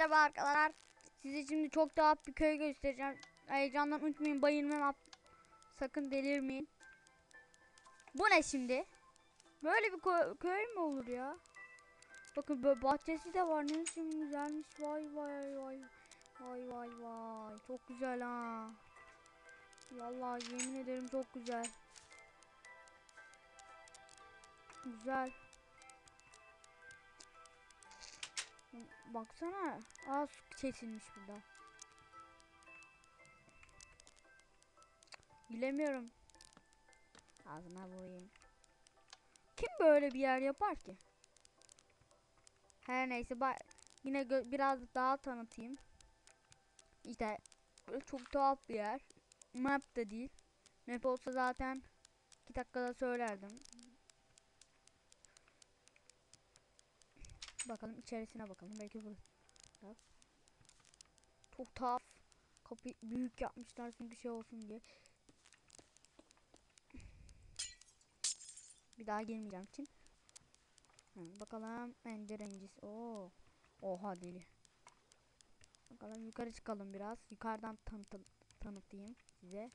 Merhaba arkadaşlar. Size şimdi çok daha bir köy göstereceğim. Heyecandan uçmayın, bayılmayın. Sakın delirmeyin. Bu ne şimdi? Böyle bir kö- köy mü olur ya? Bakın böyle bahçesi de var. Ne biçim güzelmiş. Vay vay vay. Vay vay vay. Çok güzel ha. Vallahi yemin ederim çok güzel. Güzel. Baksana. Aa su kesilmiş burada. Bilemiyorum. Ağzına vurayım. Kim böyle bir yer yapar ki? Her neyse yine biraz daha tanıtayım. İşte çok tuhaf bir yer. Map da değil. Map olsa zaten 2 dakikada söylerdim. Bakalım içerisine bakalım. Belki bu. Çok tuhaf. Kapıyı büyük yapmışlar çünkü şey olsun diye. Bir daha girmeyeceğim için. Hı, bakalım ender incisi. Oo. Oha deli. Bakalım yukarı çıkalım biraz. Yukarıdan tanıtım tanıtayım size.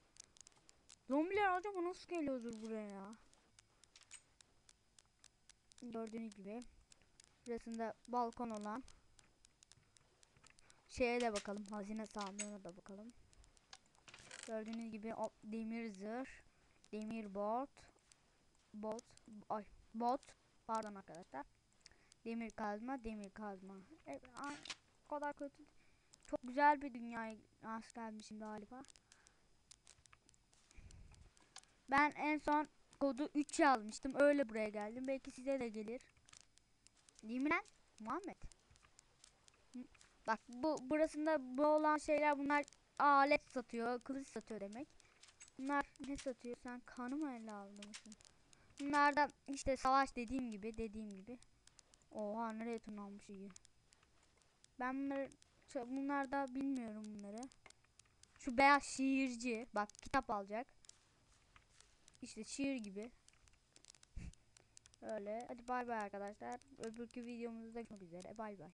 Zombiler acaba nasıl geliyordur buraya ya? Gördüğünüz gibi. Burasında balkon olan. Şeye de bakalım. Hazine sandığına da bakalım. Gördüğünüz gibi demir zırh, demir bot, bot, ay bot, pardon arkadaşlar. Demir kazma, demir kazma. Evet, ay, o kadar kötü. Çok güzel bir dünyaya rast gelmişim galiba. Ben en son kodu 3 yazmıştım. Öyle buraya geldim. Belki size de gelir. Değil mi lan? Muhammed. Bak bu burasında bu olan şeyler bunlar alet satıyor, kılıç satıyor demek. Bunlar ne satıyor? Sen kanı mı ele aldın? Bunlar da işte savaş dediğim gibi, dediğim gibi. Oha nereye tırmanmış iyi. Ben bunları bunlar da bilmiyorum bunları. Şu beyaz şiirci bak kitap alacak. İşte şiir gibi. Öyle. Hadi bay bay arkadaşlar. Öbürkü videomuzda görüşmek üzere. Bay bay.